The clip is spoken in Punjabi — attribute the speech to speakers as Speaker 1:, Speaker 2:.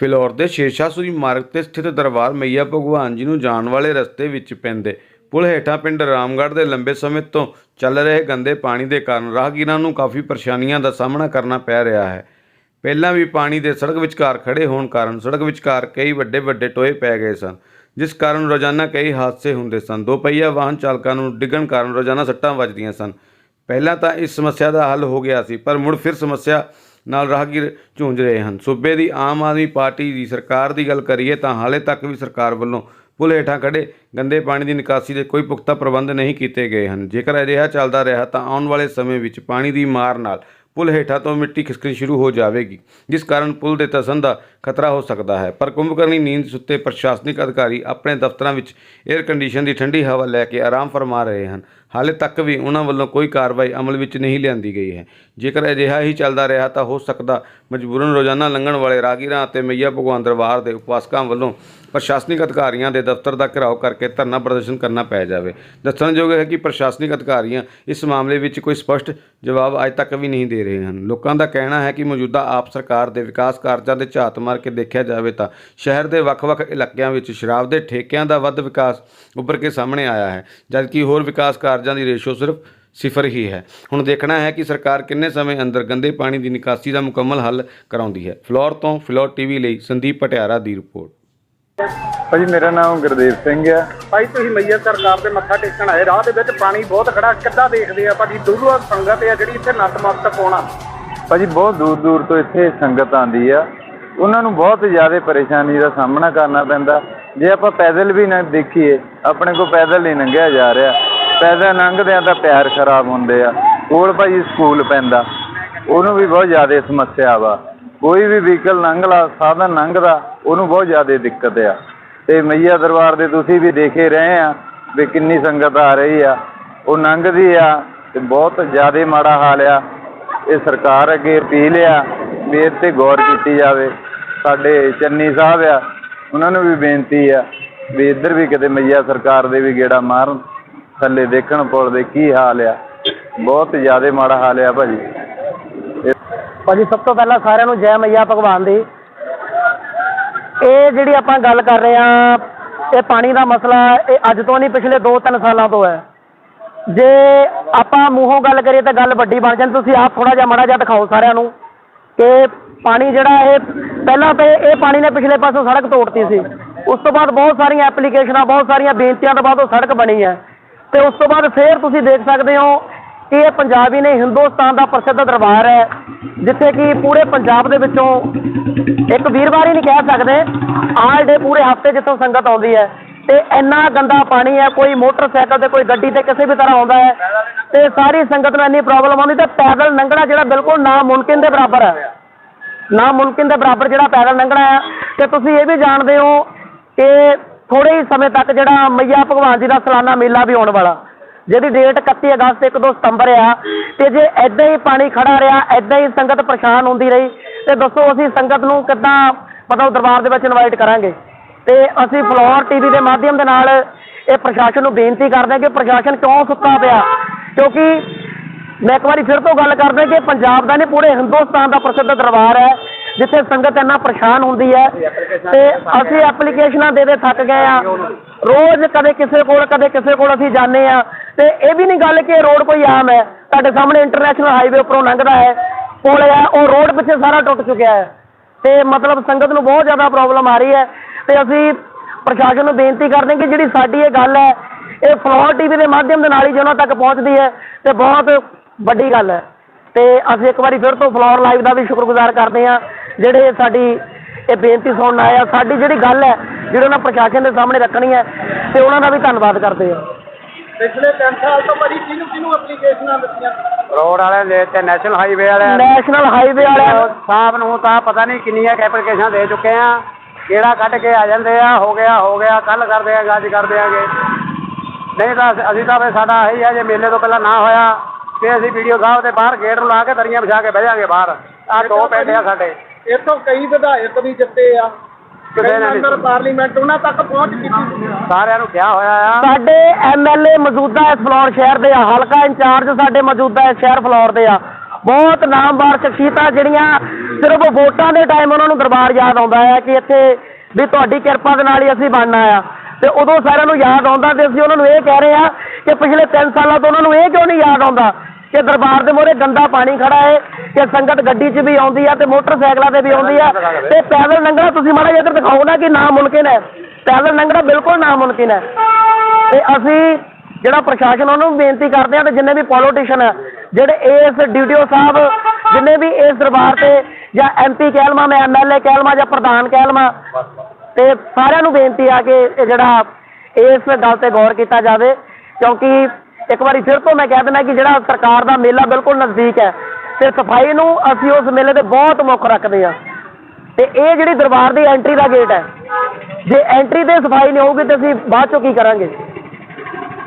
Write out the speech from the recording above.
Speaker 1: ਫਿਲੌਰ ਦੇ ਸ਼ੇਰਸ਼ਾਹਸੂਰੀ ਮਾਰਗ ਤੇ ਸਥਿਤ ਦਰਬਾਰ ਮਈਆ ਭਗਵਾਨ ਜੀ ਨੂੰ ਜਾਣ ਵਾਲੇ ਰਸਤੇ ਵਿੱਚ ਪੈਂਦੇ। ਪੁਲ ਹੇਠਾਂ ਪਿੰਡ ਰਾਮਗੜ੍ਹ ਦੇ ਲੰਬੇ ਸਮੇਂ ਤੋਂ ਚੱਲ ਰਹੇ ਗੰਦੇ ਪਾਣੀ ਦੇ ਕਾਰਨ ਰਾਹਗੀਰਾਂ ਨੂੰ ਕਾਫੀ ਪਰੇਸ਼ਾਨੀਆਂ ਦਾ ਸਾਹਮਣਾ ਕਰਨਾ ਪੈ ਰਿਹਾ ਹੈ। ਪਹਿਲਾਂ ਵੀ ਪਾਣੀ ਦੇ ਸੜਕ ਵਿਚਕਾਰ ਖੜੇ ਹੋਣ ਕਾਰਨ ਸੜਕ ਵਿਚਕਾਰ ਕਈ ਵੱਡੇ ਵੱਡੇ ਟੋਏ ਪੈ ਗਏ ਸਨ, ਜਿਸ ਕਾਰਨ ਰੋਜ਼ਾਨਾ ਕਈ ਹਾਦਸੇ ਹੁੰਦੇ ਸਨ। ਦੋ ਪਹੀਆ ਵਾਹਨ ਚਾਲਕਾਂ ਨੂੰ ਡਿੱਗਣ ਕਾਰਨ ਰੋਜ਼ਾਨਾ ਸੱਟਾਂ ਵੱਜਦੀਆਂ ਸਨ। ਪਹਿਲਾਂ ਤਾਂ ਇਸ ਸਮੱਸਿਆ ਦਾ ਹੱਲ ਹੋ ਗਿਆ ਸੀ, ਪਰ ਮੁੜ ਫਿਰ ਸਮੱਸਿਆ ਨਾਲ ਰਾਹਗੀਰ ਝੂੰਝ ਰਹੇ ਹਨ। ਸੂਬੇ ਦੀ ਆਮ ਆਦਮੀ ਪਾਰਟੀ ਦੀ ਸਰਕਾਰ ਦੀ ਗੱਲ ਕਰੀਏ ਤਾਂ ਹਾਲੇ ਤੱਕ ਵੀ ਸਰਕਾਰ ਵੱਲੋਂ ਪੁਲ ਹੇਠਾਂ ਖੜੇ ਗੰਦੇ ਪਾਣੀ ਦੀ ਨਿਕਾਸੀ ਦੇ ਕੋਈ ਪੁਖਤਾ ਪ੍ਰਬੰਧ ਨਹੀਂ ਕੀਤੇ ਗਏ ਹਨ। ਜੇਕਰ ਅਜਿਹਾ ਚੱਲਦਾ ਰਿਹਾ ਤਾਂ ਆਉਣ ਵਾਲੇ ਸਮੇਂ ਵਿੱਚ ਪਾਣੀ ਦੀ ਮਾਰ ਨਾਲ ਪੁਲ ਹੇਠਾਂ ਤੋਂ ਮਿੱਟੀ ਖਿਸਕਣੀ ਸ਼ੁਰੂ ਹੋ ਜਾਵੇਗੀ, ਜਿਸ ਕਾਰਨ ਪੁਲ ਦੇ ਤਸਨ ਦਾ ਖਤਰਾ ਹੋ ਸਕਦਾ ਹੈ। ਪਰ ਕੁੰਭਕਰਨੀ ਨੀਂਦ ਸੁੱਤੇ ਪ੍ਰਸ਼ਾਸਨਿਕ ਅਧਿਕਾਰੀ ਆਪਣੇ ਦਫ਼ਤਰਾਂ ਵਿੱਚ 에ਅਰ ਕੰਡੀਸ਼ਨ ਦੀ ਠੰਡੀ ਹਵਾ ਲੈ ਕੇ ਆਰਾਮ ਫਰਮਾ ਰਹੇ ਹਨ। ਹਾਲੇ ਤੱਕ ਵੀ ਉਹਨਾਂ ਵੱਲੋਂ ਕੋਈ ਕਾਰਵਾਈ ਅਮਲ ਵਿੱਚ ਨਹੀਂ ਲਿਆਂਦੀ ਗਈ ਹੈ। ਜੇਕਰ ਅਜਿਹਾ ਹੀ ਚੱਲਦਾ ਰਿਹਾ ਤਾਂ ਹੋ ਸਕਦਾ ਮਜਬੂਰਨ ਰੋਜ਼ਾਨਾ ਲੰਘਣ ਵਾਲੇ ਰਾਗੀਰਾਂ ਅਤੇ ਮਈਆ ਭਗਵਾਨ ਦਰਬਾਰ ਦੇ ਉਪਾਸਕਾਂ ਵੱਲੋਂ ਪ੍ਰਸ਼ਾਸਨਿਕ ਅਧਿਕਾਰੀਆਂ ਦੇ ਦਫ਼ਤਰ ਦਾ ਘਿਰਾਓ ਕਰਕੇ ਧਰਨਾ ਪ੍ਰਦਰਸ਼ਨ ਕਰਨਾ ਪੈ ਜਾਵੇ। ਦੱਸਣਯੋਗ ਹੈ ਕਿ ਪ੍ਰਸ਼ਾਸਨਿਕ ਅਧਿਕਾਰੀਆਂ ਇਸ ਮਾਮਲੇ ਵਿੱਚ ਕੋਈ ਸਪਸ਼ਟ ਜਵਾਬ ਅਜੇ ਤੱਕ ਵੀ ਨਹੀਂ ਦੇ ਰਹੇ ਹਨ। ਲੋਕਾਂ ਦਾ ਕਹਿਣਾ ਹੈ ਕਿ ਮੌਜੂਦਾ ਆਪ ਸਰਕਾਰ ਦੇ ਵਿਕਾਸ ਕਾਰਜਾਂ ਦੇ ਝਾਤ ਮਾਰ ਕੇ ਦੇਖਿਆ ਜਾਵੇ ਤਾਂ ਸ਼ਹਿਰ ਦੇ ਵੱਖ-ਵੱਖ ਇਲਾਕਿਆਂ ਵਿੱਚ ਸ਼ਰਾਬ ਦੇ ਠੇਕਿਆਂ ਦਾ ਵੱਧ ਵਿਕਾਸ ਉੱਭਰ ਕੇ ਸਾਹਮਣੇ ਆਇਆ ਹੈ, ਜਦਕਿ ਹੋਰ ਵਿਕਾਸ ਕਾਰ ਕਾਰਜਾਂ ਦੀ ਰੇਸ਼ੋ ਸਿਰਫ ਸਿਫਰ ਹੀ ਹੈ। ਹੁਣ ਦੇਖਣਾ ਹੈ ਕਿ ਸਰਕਾਰ ਕਿੰਨੇ ਸਮੇਂ ਅੰਦਰ ਗੰਦੇ ਪਾਣੀ ਦੀ ਨਿਕਾਸੀ ਦਾ ਮੁਕੰਮਲ ਹੱਲ ਕਰਾਉਂਦੀ ਹੈ। ਫਲੋਰ ਤੋਂ ਫਲੋਰ ਟੀਵੀ ਲਈ ਸੰਦੀਪ ਪਟਿਆਰਾ ਦੀ ਰਿਪੋਰਟ।
Speaker 2: ਭਾਜੀ ਮੇਰਾ ਨਾਮ ਗੁਰਦੇਵ ਸਿੰਘ ਆ
Speaker 3: ਭਾਈ ਤੁਸੀਂ ਮਈਆ ਸਰਕਾਰ ਦੇ ਮੱਥਾ ਟੇਕਣ ਆਏ ਰਾਹ ਦੇ ਵਿੱਚ ਪਾਣੀ ਬਹੁਤ ਖੜਾ ਕਿੱਦਾਂ ਦੇਖਦੇ ਆ ਭਾਜੀ? ਦੂਰੋਂ ਸੰਗਤ ਆ ਜਿਹੜੀ ਇੱਥੇ ਨਤਮਸਤਕ ਹੋਣਾ
Speaker 2: ਭਾਜੀ ਬਹੁਤ ਦੂਰ ਦੂਰ ਤੋਂ ਇੱਥੇ ਸੰਗਤ ਆਂਦੀ ਆ। ਉਹਨਾਂ ਨੂੰ ਬਹੁਤ ਜ਼ਿਆਦਾ ਪਰੇਸ਼ਾਨੀ ਦਾ ਸਾਹਮਣਾ ਕਰਨਾ ਪੈਂਦਾ। ਜੇ ਆਪਾਂ ਪੈਦਲ ਵੀ ਨਾ ਦੇਖੀਏ ਆਪਣੇ ਕੋਲ ਪੈਦਲ ਨਹੀਂ ਲੰਘਿਆ ਜਾ ਰਿਹਾ। ਪੈਦਲ ਲੰਘਦਿਆਂ ਤਾਂ ਪੈਰ ਖਰਾਬ ਹੁੰਦੇ ਆ। ਕੋਲ ਭਾਜੀ ਸਕੂਲ ਪੈਂਦਾ। ਉਹਨੂੰ ਵੀ ਬਹੁਤ ਜ਼ਿਆਦਾ ਸਮੱਸਿਆ ਵਾ। ਕੋਈ ਵੀ ਵਹੀਕਲ ਲੰਘਲਾ, ਸਾਧਨ ਲੰਘਦਾ, ਉਹਨੂੰ ਬਹੁਤ ਜ਼ਿਆਦਾ ਦਿੱਕਤ ਆ। ਤੇ ਮਈਆ ਦਰਬਾਰ ਦੇ ਤੁਸੀਂ ਵੀ ਦੇਖੇ ਰਹੇ ਆ ਵੀ ਕਿੰਨੀ ਸੰਗਤ ਆ ਰਹੀ ਆ। ਉਹ ਲੰਘਦੀ ਆ ਤੇ ਬਹੁਤ ਜ਼ਿਆਦਾ ਮਾੜਾ ਹਾਲ ਆ। ਇਹ ਸਰਕਾਰ ਅੱਗੇ ਅਪੀਲ ਆ ਵੀ ਇਹ 'ਤੇ ਗੌਰ ਕੀਤੀ ਜਾਵੇ। ਸਾਡੇ ਚੰਨੀ ਸਾਹਿਬ ਆ, ਉਹਨਾਂ ਨੂੰ ਵੀ ਬੇਨਤੀ ਆ ਵੀ ਇੱਧਰ ਵੀ ਕਿਤੇ ਮਈਆ ਸਰਕਾਰ ਦੇ ਵੀ ਗੇੜਾ ਮਾਰਨ। ਥੱਲੇ ਦੇਖਣ ਪੁਲ ਦੇ ਕੀ ਹਾਲ ਆ। ਬਹੁਤ ਜ਼ਿਆਦਾ ਮਾੜਾ ਹਾਲ ਆ ਭਾਜੀ।
Speaker 4: ਭਾਜੀ, ਸਭ ਤੋਂ ਪਹਿਲਾਂ ਸਾਰਿਆਂ ਨੂੰ ਜੈ ਮਈਆ ਭਗਵਾਨ ਦੀ। ਇਹ ਜਿਹੜੀ ਆਪਾਂ ਗੱਲ ਕਰ ਰਹੇ ਆ ਇਹ ਪਾਣੀ ਦਾ ਮਸਲਾ ਇਹ ਅੱਜ ਤੋਂ ਨਹੀਂ, ਪਿਛਲੇ 2-3 ਸਾਲਾਂ ਤੋਂ ਹੈ। ਜੇ ਆਪਾਂ ਮੂੰਹੋਂ ਗੱਲ ਕਰੀਏ ਤਾਂ ਗੱਲ ਵੱਡੀ ਬਣ ਜਾਂਦੀ ਤੁਸੀਂ ਆਪ ਥੋੜਾ ਜਿਹਾ ਮਾੜਾ ਜਿਹਾ ਦਿਖਾਓ ਸਾਰਿਆਂ ਨੂੰ ਕਿ ਪਾਣੀ ਜਿਹੜਾ ਇਹ ਪਹਿਲਾਂ ਤੇ ਇਹ ਪਾਣੀ ਨੇ ਪਿਛਲੇ ਪਾਸੋਂ ਸੜਕ ਤੋੜਤੀ ਸੀ। ਉਸ ਤੋਂ ਬਾਅਦ ਬਹੁਤ ਸਾਰੀਆਂ ਐਪਲੀਕੇਸ਼ਨਾਂ ਬਹੁਤ ਸਾਰੀਆਂ ਬੇਨਤੀਆਂ ਤੋਂ ਬਾਅਦ ਉਹ ਸੜਕ ਬਣੀ ਹੈ। ਤੇ ਉਸ ਤੋਂ ਬਾਅਦ ਫੇਰ ਤੁਸੀਂ ਦੇਖ ਸਕਦੇ ਹੋ ਕਿ ਇਹ ਪੰਜਾਬੀ ਨੇ ਹਿੰਦੁਸਤਾਨ ਦਾ ਪ੍ਰਸਿੱਧ ਦਰਬਾਰ ਹੈ, ਜਿੱਥੇ ਕਿ ਪੂਰੇ ਪੰਜਾਬ ਦੇ ਵਿੱਚੋਂ ਇੱਕ ਵੀਰਵਾਰ ਹੀ ਨਹੀਂ ਕਹਿ ਸਕਦੇ, ਆਲ ਡੇ ਪੂਰੇ ਹਫ਼ਤੇ ਜਿੱਥੋਂ ਸੰਗਤ ਆਉਂਦੀ ਹੈ, ਤੇ ਇੰਨਾ ਗੰਦਾ ਪਾਣੀ ਹੈ, ਕੋਈ ਮੋਟਰਸਾਈਕਲ ਤੇ, ਕੋਈ ਗੱਡੀ ਤੇ ਕਿਸੇ ਵੀ ਤਰ੍ਹਾਂ ਆਉਂਦਾ ਹੈ, ਤੇ ਸਾਰੀ ਸੰਗਤ ਨੂੰ ਇੰਨੀ ਪ੍ਰੋਬਲਮ ਆਉਂਦੀ, ਤੇ ਪੈਦਲ ਲੰਘਣਾ ਜਿਹੜਾ ਬਿਲਕੁਲ ਨਾ ਨਾਮੁਮਕਿਨ ਦੇ ਬਰਾਬਰ ਹੈ। ਨਾ ਮੁਮਕਿਨ ਦੇ ਬਰਾਬਰ ਜਿਹੜਾ ਪੈਦਲ ਲੰਘਣਾ ਹੈ, ਤੇ ਤੁਸੀਂ ਇਹ ਵੀ ਜਾਣਦੇ ਹੋ ਕਿ ਥੋੜੇ ਹੀ ਸਮੇਂ ਤੱਕ ਜਿਹੜਾ ਮਈਆ ਭਗਵਾਨ ਜੀ ਦਾ ਸਾਲਾਨਾ ਮੇਲਾ ਵੀ ਆਉਣ ਵਾਲਾ। ਜਿਹਦੀ ਡੇਟ 31 ਅਗਸਤ 1 2 ਸਤੰਬਰ ਆ, ਤੇ ਜੇ ਐਦਾਂ ਹੀ ਪਾਣੀ ਖੜਾ ਰਿਹਾ ਐਦਾਂ ਹੀ ਸੰਗਤ ਪਰੇਸ਼ਾਨ ਹੁੰਦੀ ਰਹੀ, ਤੇ ਦੱਸੋ ਅਸੀਂ ਸੰਗਤ ਨੂੰ ਕਿੱਦਾਂ ਮਤਲਬ ਦਰਬਾਰ ਦੇ ਵਿੱਚ ਇਨਵਾਈਟ ਕਰਾਂਗੇ? ਤੇ ਅਸੀਂ ਫਲੋਰ ਟੀਵੀ ਦੇ ਮਾਧਿਅਮ ਦੇ ਨਾਲ ਇਹ ਪ੍ਰਸ਼ਾਸਨ ਨੂੰ ਬੇਨਤੀ ਕਰਦੇ ਹਾਂ ਕਿ ਪ੍ਰਸ਼ਾਸਨ ਕਿਉਂ ਸੁੱਤਾ ਪਿਆ? ਕਿਉਂਕਿ ਮੈਂ ਇੱਕ ਵਾਰੀ ਫਿਰ ਤੋਂ ਗੱਲ ਕਰਦਾ ਕਿ ਪੰਜਾਬ ਦਾ ਨਹੀਂ, ਪੂਰੇ ਹਿੰਦੁਸਤਾਨ ਦਾ ਪ੍ਰਸਿੱਧ ਦਰਬਾਰ ਹੈ। ਜਿੱਥੇ ਸੰਗਤ ਇੰਨਾ ਪਰੇਸ਼ਾਨ ਹੁੰਦੀ ਹੈ ਤੇ ਅਸੀਂ ਐਪਲੀਕੇਸ਼ਨਾਂ ਦੇ ਦੇ ਥੱਕ ਗਏ ਆ ਰੋਜ਼ ਕਦੇ ਕਿਸੇ ਕੋਲ, ਕਦੇ ਕਿਸੇ ਕੋਲ ਅਸੀਂ ਜਾਂਦੇ ਆ ਤੇ ਇਹ ਵੀ ਨਹੀਂ ਗੱਲ ਕਿ ਰੋਡ ਕੋਈ ਆਮ ਹੈ। ਤੁਹਾਡੇ ਸਾਹਮਣੇ ਇੰਟਰਨੈਸ਼ਨਲ ਹਾਈਵੇ ਉੱਪਰੋਂ ਲੰਘਦਾ ਹੈ। ਪੁਲ ਹੈ, ਉਹ ਰੋਡ ਪਿੱਛੇ ਸਾਰਾ ਟੁੱਟ ਚੁੱਕਿਆ ਹੈ। ਤੇ ਮਤਲਬ ਸੰਗਤ ਨੂੰ ਬਹੁਤ ਜ਼ਿਆਦਾ ਪ੍ਰੋਬਲਮ ਆ ਰਹੀ ਹੈ। ਤੇ ਅਸੀਂ ਪ੍ਰਸ਼ਾਸਨ ਨੂੰ ਬੇਨਤੀ ਕਰਦੇ ਕਿ ਜਿਹੜੀ ਸਾਡੀ ਇਹ ਗੱਲ ਹੈ, ਇਹ ਫਲੋਰ ਟੀਵੀ ਦੇ ਮਾਧਿਅਮ ਦੇ ਨਾਲ ਹੀ ਜੇ ਉਹਨਾਂ ਤੱਕ ਪਹੁੰਚਦੀ ਹੈ ਤੇ ਬਹੁਤ ਵੱਡੀ ਗੱਲ ਹੈ। ਤੇ ਅਸੀਂ ਇੱਕ ਵਾਰੀ ਫਿਰ ਤੋਂ ਫਲੋਰ ਲਾਈਵ ਦਾ ਵੀ ਸ਼ੁਕਰਗੁਜ਼ਾਰ ਕਰਦੇ ਹਾਂ। ਜਿਹੜੇ ਸਾਡੀ ਇਹ ਬੇਨਤੀ ਸੁਣਨ ਆਏ ਆ ਸਾਡੀ ਜਿਹੜੀ ਗੱਲ ਹੈ ਜਿਹੜੀ ਉਹਨਾਂ ਪ੍ਰਸ਼ਾਸਨ ਦੇ ਸਾਹਮਣੇ ਰੱਖਣੀ ਹੈ ਤੇ ਉਹਨਾਂ ਦਾ ਵੀ ਧੰਨਵਾਦ ਕਰਦੇ ਹਾਂ।
Speaker 3: ਪਿਛਲੇ 3 ਸਾਲ ਤੋਂ ਭਾਜੀ ਕਿਹਨੂੰ ਕਿਹਨੂੰ ਐਪਲੀਕੇਸ਼ਨਾਂ ਦਿੱਤੀਆਂ?
Speaker 2: ਰੋਡ ਵਾਲੇ ਦੇ ਤੇ ਨੈਸ਼ਨਲ ਹਾਈਵੇ ਵਾਲੇ
Speaker 4: ਨੈਸ਼ਨਲ ਹਾਈਵੇ ਵਾਲਿਆਂ
Speaker 2: ਸਾਹਿਬ ਨੂੰ ਤਾਂ ਪਤਾ ਨਹੀਂ ਕਿੰਨੀਆਂ ਐਪਲੀਕੇਸ਼ਨ ਦੇ ਚੁੱਕੇ ਆ। ਕਿਹੜਾ ਕੱਢ ਕੇ ਆ ਜਾਂਦੇ ਆ ਹੋ ਗਿਆ ਹੋ ਗਿਆ ਕੱਲ ਕਰਦੇ ਆ ਅੱਜ ਕਰਦੇ ਆਗੇ। ਨਹੀਂ ਤਾਂ ਅਸੀਂ- ਤਾਂ ਸਾਡਾ ਇਹੀ ਆ ਜੇ ਮੇਲੇ ਤੋਂ ਪਹਿਲਾਂ ਨਾ ਹੋਇਆ ਕਿ ਅਸੀਂ ਵੀਡੀਓ ਸਾਹਿਬ ਦੇ ਬਾਹਰ ਗੇਟ ਨੂੰ ਲਾ ਕੇ ਦਰੀਆਂ ਵਿਛਾ ਕੇ ਬਹਿ ਜਾਾਂਗੇ ਬਾਹਰ। ਆ ਦੋ ਪਿੰਡ ਆ ਸਾਡੇ।
Speaker 3: ਇੱਥੋਂ ਕਈ ਵਿਧਾਇਕ ਵੀ ਜਿੱਤੇ ਆ।
Speaker 2: ਕਿਸੇ
Speaker 3: ਕਈ
Speaker 2: ਨੇ ਨਹੀਂ।
Speaker 3: ਮੈਂਬਰ ਪਾਰਲੀਮੈਂਟ ਉਹਨਾਂ ਤੱਕ ਪਹੁੰਚ ਕੀਤੀ
Speaker 2: ਸਾਰਿਆਂ ਨੂੰ ਕਿਹਾ ਹੋਇਆ ਆ।
Speaker 4: ਸਾਡੇ ਐਮਐਲਏ ਮੌਜੂਦਾ ਇਸ ਫਲੋਰ ਸ਼ਹਿਰ ਦੇ ਆ। ਹਲਕਾ ਇੰਚਾਰਜ ਸਾਡੇ ਮੌਜੂਦਾ ਇਸ ਸ਼ਹਿਰ ਫਲੋਰ ਦੇ ਆ। ਬਹੁਤ ਨਾਮਵਰ ਸ਼ਖਸੀਅਤਾਂ ਜਿਹੜੀਆਂ ਸਿਰਫ ਵੋਟਾਂ ਦੇ ਟਾਈਮ ਉਹਨਾਂ ਨੂੰ ਦਰਬਾਰ ਯਾਦ ਆਉਂਦਾ ਹੈ ਕਿ ਇੱਥੇ ਵੀ ਤੁਹਾਡੀ ਕਿਰਪਾ ਦੇ ਨਾਲ ਹੀ ਅਸੀਂ ਬਣਨਾ ਆ। ਤੇ ਉਦੋਂ ਸਾਰਿਆਂ ਨੂੰ ਯਾਦ ਆਉਂਦਾ ਤੇ ਅਸੀਂ ਉਹਨਾਂ ਨੂੰ ਇਹ ਕਹਿ ਰਹੇ ਆ ਕਿ ਪਿਛਲੇ 3 ਸਾਲਾਂ ਤੋਂ ਉਹਨਾਂ ਨੂੰ ਇਹ ਕਿਉਂ ਨਹੀਂ ਯਾਦ ਆਉਂਦਾ? ਕਿ ਦਰਬਾਰ ਦੇ ਮੋਹਰੇ ਗੰਦਾ ਪਾਣੀ ਖੜਾ ਹੈ ਕਿ ਸੰਗਤ ਗੱਡੀ 'ਚ ਵੀ ਆਉਂਦੀ ਆ ਤੇ ਮੋਟਰਸਾਈਕਲਾਂ ਤੇ ਵੀ ਆਉਂਦੀ ਆ। ਤੇ ਪੈਦਲ ਲੰਘਣਾ ਤੁਸੀਂ ਮਾੜਾ ਜਿਹਾ ਇੱਧਰ ਦਿਖਾਓ ਨਾ ਕਿ ਨਾ ਮੁਮਕਿਨ ਹੈ। ਪੈਦਲ ਲੰਘਣਾ ਬਿਲਕੁਲ ਨਾ ਨਾਮੁਮਕਿਨ ਹੈ। ਤੇ ਅਸੀਂ ਜਿਹੜਾ ਪ੍ਰਸ਼ਾਸਨ ਉਹਨਾਂ ਨੂੰ ਬੇਨਤੀ ਕਰਦੇ ਆ ਤੇ ਜਿੰਨੇ ਵੀ ਪੋਲੀਟੀਸ਼ੀਅਨ ਆ, ਜਿਹੜੇ ਇਸ ਡੀਟੀਓ ਸਾਹਿਬ, ਜਿੰਨੇ ਵੀ ਇਸ ਦਰਬਾਰ ਤੇ ਜਾਂ ਐਮਪੀ ਕਹਿ ਲਵਾਂ ਮੈਂ ਐਮਐਲਏ ਕਹਿ ਲਵਾਂ ਜਾਂ ਪ੍ਰਧਾਨ ਕਹਿ ਲਵਾਂ ਤੇ ਸਾਰਿਆਂ ਨੂੰ ਬੇਨਤੀ ਆ ਕਿ ਇਹ ਜਿਹੜਾ ਇਸ ਗੱਲ ਤੇ ਗੌਰ ਕੀਤਾ ਜਾਵੇ। ਕਿਉਂਕਿ ਇੱਕ ਵਾਰੀ ਫਿਰ ਤੋਂ ਮੈਂ ਕਹਿ ਦਿੰਦਾ ਕਿ ਜਿਹੜਾ ਸਰਕਾਰ ਦਾ ਮੇਲਾ ਬਿਲਕੁਲ ਨਜ਼ਦੀਕ ਹੈ ਤੇ ਸਫ਼ਾਈ ਨੂੰ ਅਸੀਂ ਉਸ ਮੇਲੇ ਦੇ ਬਹੁਤ ਮੁੱਖ ਰੱਖਦੇ ਆ ਤੇ ਇਹ ਜਿਹੜੀ ਦਰਬਾਰ ਦੀ ਐਂਟਰੀ ਦਾ ਗੇਟ ਹੈ, ਜੇ ਐਂਟਰੀ ਤੇ ਸਫ਼ਾਈ ਨਹੀਂ ਹੋਊਗੀ ਤੇ ਅਸੀਂ ਬਾਅਦ ਚੋਂ ਕੀ ਕਰਾਂਗੇ?